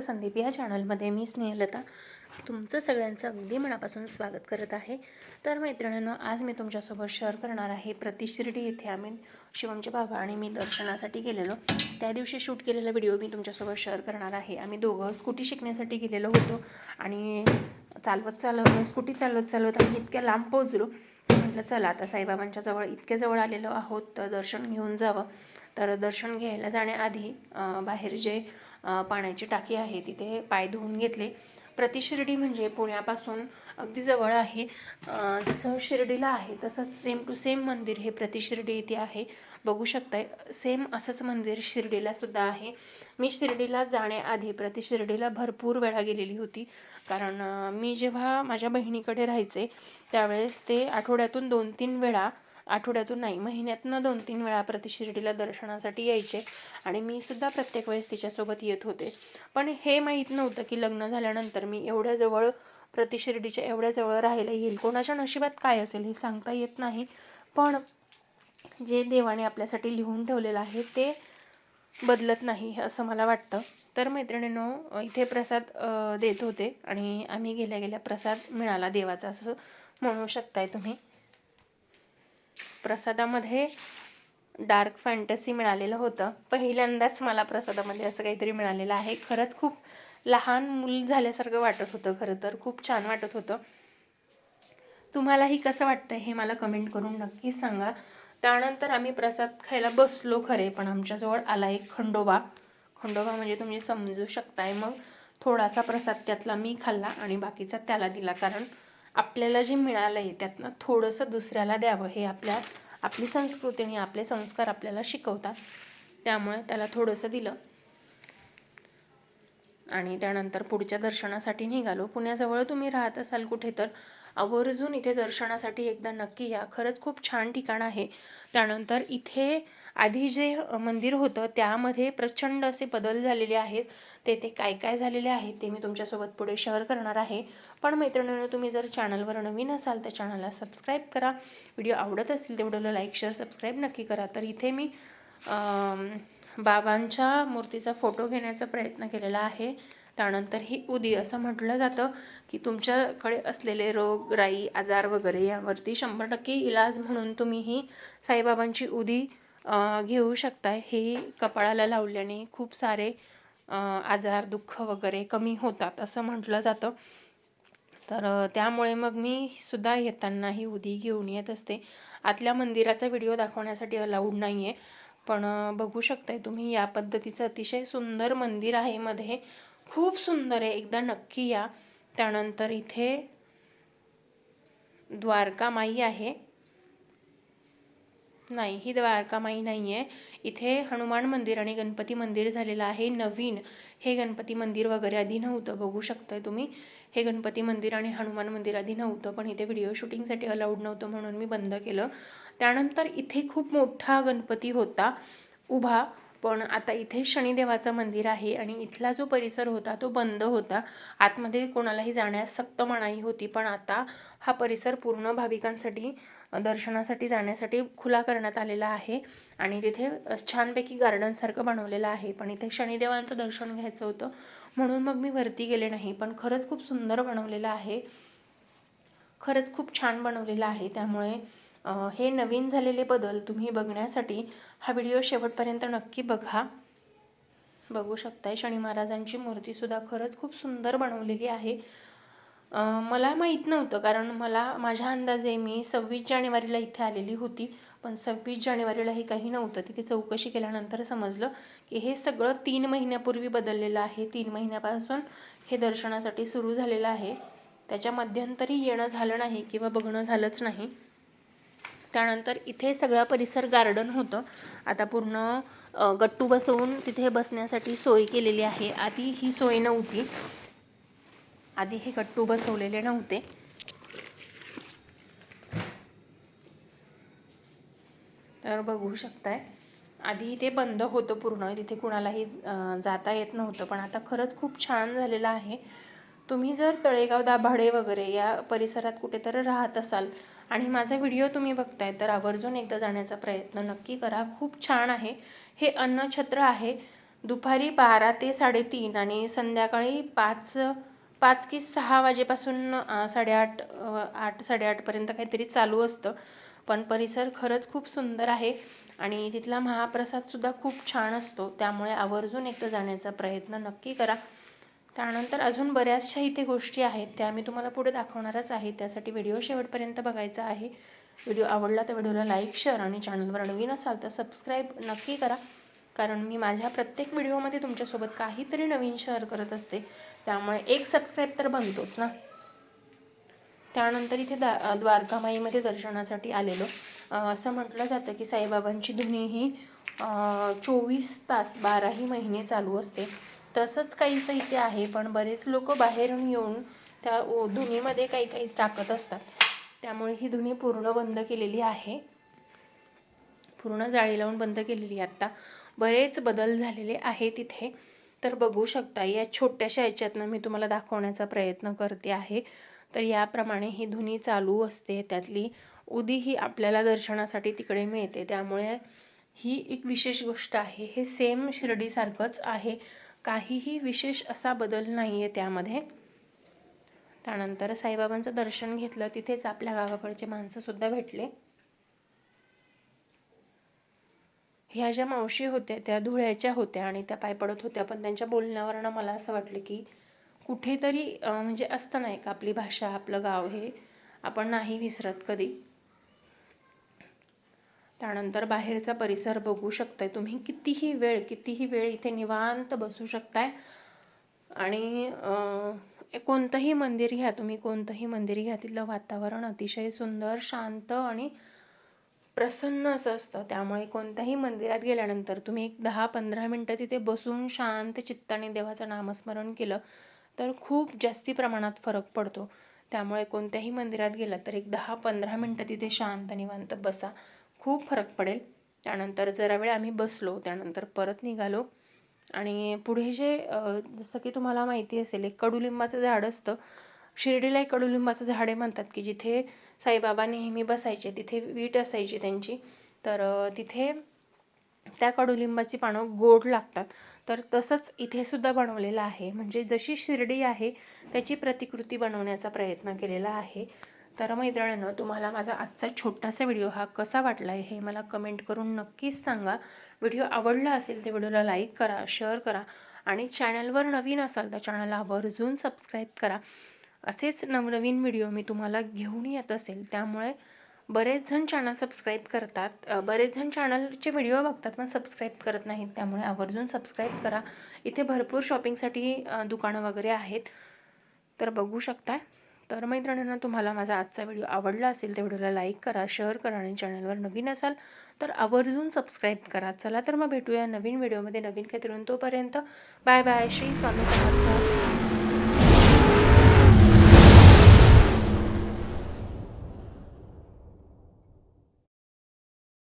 संदीप. या चॅनलमध्ये मी स्नेहलता. तुमचं सगळ्यांचं अगदी मनापासून स्वागत करत आहे. तर मैत्रिणींनो आज मी तुमच्यासोबत शेअर करणार आहे प्रतिशिर्डी येथे आम्ही शिवमचे बाबा आणि मी दर्शनासाठी गेलेलो. त्या दिवशी शूट केलेला व्हिडिओ मी तुमच्यासोबत शेअर करणार आहे. आम्ही दोघं स्कूटी शिकण्यासाठी गेलेलो होतो आणि चालवत चालवत स्कूटी चालवत चालवत आम्ही इतक्या लांब पोहोचलो. म्हटलं चला आता साईबाबांच्या जवळ इतक्या जवळ आलेलो आहोत तर दर्शन घेऊन जावं. तर दर्शन घ्यायला जाण्याआधी बाहेर जे पाण्याची टाकी आहे तिथे पाय धुवून घेतले. प्रतिशिर्डी म्हणजे पुण्यापासून अगदी जवळ आहे. जसं शिर्डीला आहे तसंच सेम टू सेम मंदिर हे प्रतिशिर्डी इथे आहे. बघू शकताय सेम असंच मंदिर शिर्डीला सुद्धा आहे. मी शिर्डीला जाण्याआधी प्रतिशिर्डीला भरपूर वेळा गेलेली होती. कारण मी जेव्हा माझ्या बहिणीकडे राहायचे त्यावेळेस ते आठवड्यातून दोन तीन वेळा आठवड्यातून नाही महिन्यातनं दोन तीन वेळा प्रतिशिर्डीला दर्शनासाठी यायचे आणि मी सुद्धा प्रत्येक वेळेस तिच्यासोबत येत होते. पण हे माहीत नव्हतं की लग्न झाल्यानंतर मी एवढ्या जवळ प्रतिशिर्डीच्या एवढ्या जवळ राहायला येईल. कोणाच्या नशिबात काय असेल हे सांगता येत नाही. पण जे देवाने आपल्यासाठी लिहून ठेवलेलं आहे ते बदलत नाही असं मला वाटतं. तर मैत्रिणींनो इथे प्रसाद देत होते आणि आम्ही गेल्या गेल्या प्रसाद मिळाला देवाचा असं म्हणू शकताय तुम्ही. प्रसादामध्ये डार्क फॅन्टसी मिळालेलं होतं. पहिल्यांदाच मला प्रसादामध्ये असं काहीतरी मिळालेलं आहे. खरंच खूप लहान मूल झाल्यासारखं वाटत होतं खरं तर. खूप छान वाटत होतं. तुम्हालाही कसं वाटतं हे मला कमेंट करून नक्की सांगा. त्यानंतर आम्ही प्रसाद खायला बसलो खरे पण आमच्याजवळ आला एक खंडोबा. खंडोबा म्हणजे तुम्ही समजू शकताय. मग थोडासा प्रसाद त्यातला मी खाल्ला आणि बाकीचा त्याला दिला. कारण आपल्याला जे मिळालं आहे त्यातनं थोडंसं दुसऱ्याला द्यावं. हे आपल्या आपली संस्कृती आणि आपले संस्कार आपल्याला शिकवतात. त्यामुळे त्याला थोडंसं दिलं. आणि त्यानंतर पुढच्या दर्शनासाठी निघालो. पुण्याजवळ तुम्ही राहत असाल कुठे तर आवर्जून इथे दर्शनासाठी एकदा नक्की या. खरंच खूप छान ठिकाण आहे. त्यानंतर इथे आधी जे मंदिर होतं त्यामध्ये प्रचंड असे बदल झालेले आहेत. तेथे काय काय झालेले आहेत ते मी तुमच्यासोबत पुढे शेअर करणार आहे. पण मैत्रिणीनं तुम्ही जर चॅनलवर नवीन असाल तर चॅनलला सबस्क्राईब करा. व्हिडिओ आवडत असतील तेवढं लाईक शेअर सबस्क्राईब नक्की करा. तर इथे मी बाबांच्या मूर्तीचा फोटो घेण्याचा प्रयत्न केलेला आहे. त्यानंतर ही उदी असं म्हटलं जातं की तुमच्याकडे असलेले रोग राई आजार वगैरे यावरती शंभर टक्के इलाज म्हणून तुम्ही ही साईबाबांची उदी घेऊ शकताय. हे कपाळाला लावल्याने खूप सारे आजार दुःख वगैरे कमी होतात असं म्हटलं जातं. तर त्यामुळे मग मी सुद्धा येताना ही उदी घेऊन येत असते. आतल्या मंदिराचा व्हिडिओ दाखवण्यासाठी अलाउड नाही आहे पण बघू शकताय तुम्ही या पद्धतीचं अतिशय सुंदर मंदिर आहे मध्ये. खूप सुंदर आहे. एकदा नक्की या. त्यानंतर इथे द्वारका माई आहे. नाही ही द्वारकामाई नाही आहे इथे हनुमान मंदिर आणि गणपती मंदिर झालेलं आहे. नवीन हे गणपती मंदिर वगैरे आधी नव्हतं बघू शकताय तुम्ही. हे गणपती मंदिर आणि हनुमान मंदिर आधी नव्हतं पण इथे व्हिडिओ शूटिंगसाठी अलाउड नव्हतं म्हणून मी बंद केलं. त्यानंतर इथे खूप मोठा गणपती होता उभा. पण आता इथे शनिदेवाचं मंदिर आहे आणि इथला जो परिसर होता तो बंद होता. आतमध्ये कोणालाही जाण्यास सक्त मनाई होती पण आता हा परिसर पूर्ण भाविकांसाठी दर्शनासाठी जाण्यासाठी खुला करण्यात आलेला आहे. आणि तिथे छानपैकी गार्डनसारखं बनवलेलं आहे. पण इथे शनिदेवांचं दर्शन घ्यायचं होतं. म्हणून मग मी वरती गेले नाही पण खरंच खूप सुंदर बनवलेलं आहे. खरंच खूप छान बनवलेलं आहे. त्यामुळे हे नवीन झालेले बदल तुम्ही बघण्यासाठी हा व्हिडिओ शेवटपर्यंत नक्की बघा. बघू शकताय शनी महाराजांची मूर्तीसुद्धा खरंच खूप सुंदर बनवलेली आहे. मला माहीत नव्हतं कारण मला माझ्या अंदाजे मी सव्वीस जानेवारीला इथे आलेली होती. पण सव्वीस जानेवारीला हे काही नव्हतं. तिथे चौकशी केल्यानंतर समजलं की हे सगळं तीन महिन्यापूर्वी बदललेलं आहे. तीन महिन्यापासून हे दर्शनासाठी सुरू झालेलं आहे. त्याच्या मध्यंतरी येणं झालं नाही किंवा बघणं झालंच नाही. त्यानंतर इथे सगळा परिसर गार्डन होतं. आता पूर्ण गट्टू बसवून तिथे बसण्यासाठी सोय केलेली आहे. आधी ही सोय नव्हती. आधी हे गट्टू बसवलेले नव्हते. तर बघू शकताय. आधी ते बंद होतं पूर्ण. तिथे कुणालाही जाता येत नव्हतं. पण आता खरंच खूप छान झालेलं आहे. तुम्ही जर तळेगाव दाभाडे वगैरे या परिसरात कुठेतरी राहत असाल आणि माझा व्हिडिओ तुम्ही बघताय तर आवर्जून एकदा जाण्याचा प्रयत्न नक्की करा. खूप छान आहे. हे अन्नछत्र आहे. दुपारी बारा ते साडेतीन आणि संध्याकाळी पाच पाच की सहा वाजेपासून साडेआठ आठ साडेआठपर्यंत काहीतरी चालू असतं. पण परिसर खरंच खूप सुंदर आहे आणि तिथला महाप्रसादसुद्धा खूप छान असतो. त्यामुळे आवर्जून एकदा जाण्याचा प्रयत्न नक्की करा. त्यानंतर अजून बऱ्याचशा इथे गोष्टी आहेत त्या मी तुम्हाला पुढे दाखवणारच आहे. त्यासाठी व्हिडिओ शेवटपर्यंत बघायचा आहे. व्हिडिओ आवडला तर व्हिडिओला लाईक शेअर आणि चॅनलवर नवीन असाल तर सबस्क्राईब नक्की करा. कारण मी माझ्या प्रत्येक व्हिडिओमध्ये तुमच्यासोबत काहीतरी नवीन शेअर करत असते. त्यामुळे एक सबस्क्राईब तर बनतोच ना? त्यानंतर इथे दा द्वारकामाईमध्ये दर्शनासाठी आलेलो. असं म्हटलं जातं की साईबाबांची धुनी ही चोवीस तास बाराही महिने चालू असते. तसंच काही साहित्य आहे पण बरेच लोक बाहेरून येऊन त्या धुनीमध्ये काही काही टाकत असतात. त्यामुळे ही धुनी पूर्ण बंद केलेली आहे. पूर्ण जाळी लावून बंद केलेली आत्ता बरेच बदल झालेले आहेत तिथे तर बघू शकता या छोट्याशा याच्यातनं मी तुम्हाला दाखवण्याचा प्रयत्न करते आहे. तर याप्रमाणे ही धुनी चालू असते. त्यातली उदी ही आपल्याला दर्शनासाठी तिकडे मिळते. त्यामुळे ही एक विशेष गोष्ट आहे. हे सेम शिर्डीसारखंच आहे. काहीही विशेष असा बदल नाही आहे त्यामध्ये. त्यानंतर साईबाबांचं दर्शन घेतलं तिथेच आपल्या गावाकडचे माणसंसुद्धा भेटले. ह्या ज्या मावशी होत्या त्या धुळ्याच्या होत्या आणि त्या पाय पडत होत्या पण त्यांच्या बोलण्यावरनं मला असं वाटलं की कुठेतरी म्हणजे असतं नाही का आपली भाषा आपलं गाव हे आपण नाही विसरत कधी. त्यानंतर बाहेरचा परिसर बघू शकताय. तुम्ही कितीही वेळ कितीही वेळ इथे निवांत बसू शकताय. आणि कोणतंही मंदिर घ्या तुम्ही कोणतंही मंदिर घ्या तिथलं वातावरण अतिशय सुंदर शांत आणि प्रसन्न असं असतं. त्यामुळे कोणत्याही मंदिरात गेल्यानंतर तुम्ही एक दहा पंधरा मिनटं तिथे बसून शांत चित्ताने देवाचं नामस्मरण केलं तर खूप जास्ती प्रमाणात फरक पडतो. त्यामुळे कोणत्याही मंदिरात गेला तर एक दहा पंधरा मिनटं तिथे शांत निवांत बसा. खूप फरक पडेल. त्यानंतर जरा वेळ आम्ही बसलो त्यानंतर परत निघालो. आणि पुढे जे जसं की तुम्हाला माहिती असेल एक कडुलिंबाचं झाड असतं. शिर्डीला एक कडुलिंबाचं झाड आहे म्हणतात की जिथे साईबाबा नेहमी बसायचे तिथे वीट असायची त्यांची. तर तिथे त्या कडुलिंबाची पानं गोड लागतात. तर तसंच इथे सुद्धा बनवलेलं आहे. म्हणजे जशी शिर्डी आहे त्याची प्रतिकृती बनवण्याचा प्रयत्न केलेला आहे. तर मैत्रिणींनो तुम्हाला माझा आजचा छोटासा व्हिडिओ हा कसा वाटला आहे हे मला कमेंट करून नक्कीच सांगा. व्हिडिओ आवडला असेल तर व्हिडिओला लाईक करा शेअर करा आणि चॅनलवर नवीन असाल तर चॅनलला आवर्जून सबस्क्राईब करा. असेच नवनवीन व्हिडिओ मी तुम्हाला घेऊन येत असेल त्यामुळे बरेच जण चॅनल सबस्क्राईब करतात. बरेच जण चॅनलचे व्हिडिओ बघतात पण सबस्क्राईब करत नाहीत त्यामुळे आवर्जून सबस्क्राईब करा. इथे भरपूर शॉपिंगसाठी दुकानं वगैरे आहेत. तर बघू शकता तर मैत्रिणींना तुम्हाला माझा आजचा व्हिडिओ आवडला असेल तर व्हिडिओला लाईक करा शेअर करा आणि चॅनलवर नवीन असाल तर आवर्जून सबस्क्राईब करा. चला तर मग भेटूया नवीन व्हिडिओमध्ये नवीन काहीतरी तोपर्यंत बाय बाय. श्री स्वामी समर्थ.